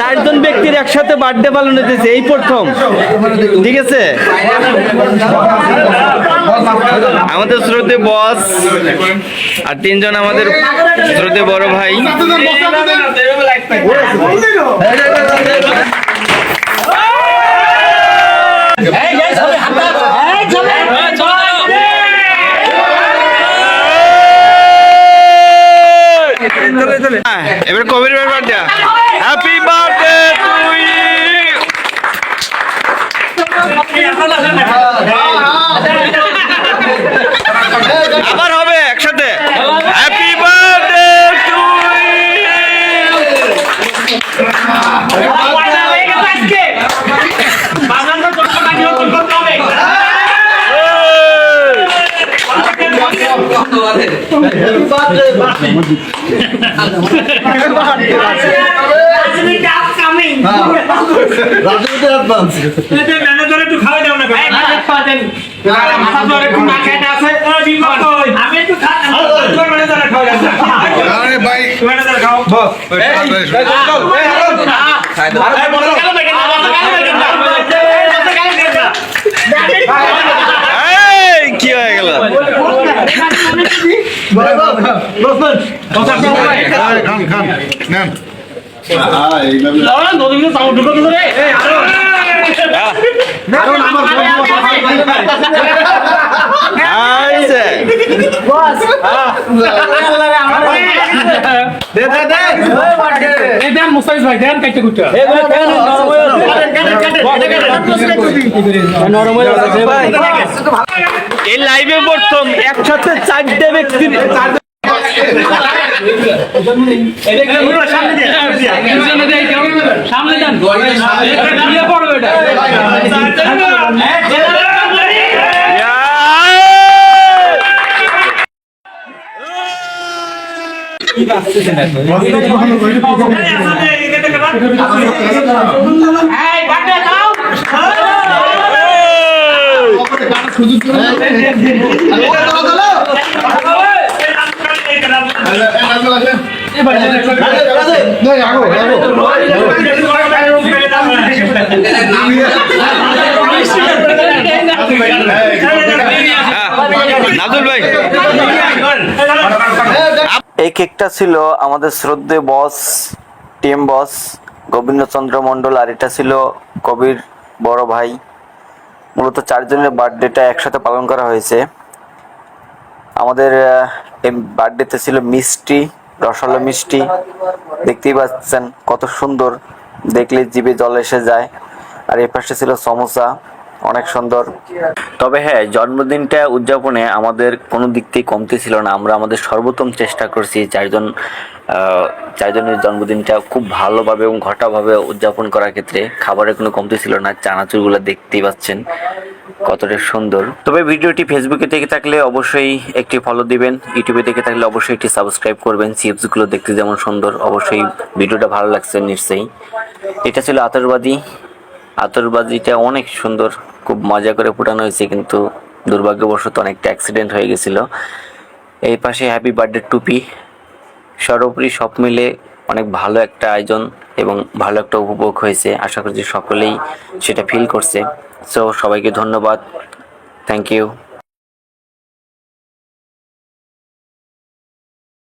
চারজন ব্যক্তির একসাথে বার্থডে পালন হতেছে এই প্রথম। ঠিক আছে? আমাদের শ্রদ্ধে বস আর তিনজন আমাদের শ্রদ্ধে বড় ভাই। হ্যাঁ, এবার Kabir birthday happy birthday to you আবার ভাই ম্যানেজার খাও এই কি হয়ে গেল এই লাইভে প্রথম একসাথে চারটে ব্যক্তির সামনে যান পড়বে এটা নাজুল ভাই এই কেকটা ছিল আমাদের শ্রদ্ধে বস টিম বস, গোবিন্দচন্দ্র মণ্ডল, আর এটা ছিল কবির বড় ভাই। মূলত চারজনের বার্থডেটা একসাথে পালন করা হয়েছে। আমাদের এই বার্থডেতে ছিল মিষ্টি রসালো মিষ্টি, দেখতেই পাচ্ছেন কত সুন্দর। দেখলে জিভে জল এসে যায়। আর এ পাশে ছিল সমোসা, অনেক সুন্দর। তবে হ্যাঁ জন্মদিনটা উদযাপনে আমাদের কোনো দিক থেকে কমতি ছিল না। আমরা আমাদের সর্বোত্তম চেষ্টা করছি চারজন চারজনের জন্মদিনটা খুব ভালোভাবে এবং ঘটাভাবে উদযাপন করার ক্ষেত্রে। খাবারের কোনো কমতি ছিল না, চানাচুরগুলো দেখতেই পাচ্ছেন। কতটা সুন্দর। তবে ভিডিওটি ফেসবুকে দেখে থাকলে অবশ্যই একটি ফলো দিবেন। ইউটিউবে দেখে থাকলে অবশ্যই একটি সাবস্ক্রাইব করবেন। চিপসগুলো দেখতে যেমন সুন্দর, অবশ্যই ভিডিওটা ভালো লাগছে নিশ্চয়ই। এটা ছিল আতরবাদী আতরবাজিটা অনেক সুন্দর, খুব মজা করে ফুটানো হয়েছে, কিন্তু দুর্ভাগ্যবশত অনেকটা অ্যাক্সিডেন্ট হয়ে গেছিল। এই পাশে হ্যাপি বার্থডে টুপি। সর্বোপরি সব মিলে অনেক ভালো একটা আয়োজন। এবং ভালো একটা উপভোগ হয়েছে। আশা করছি সকলেই সেটা ফিল করছে। সো সবাইকে ধন্যবাদ। Thank you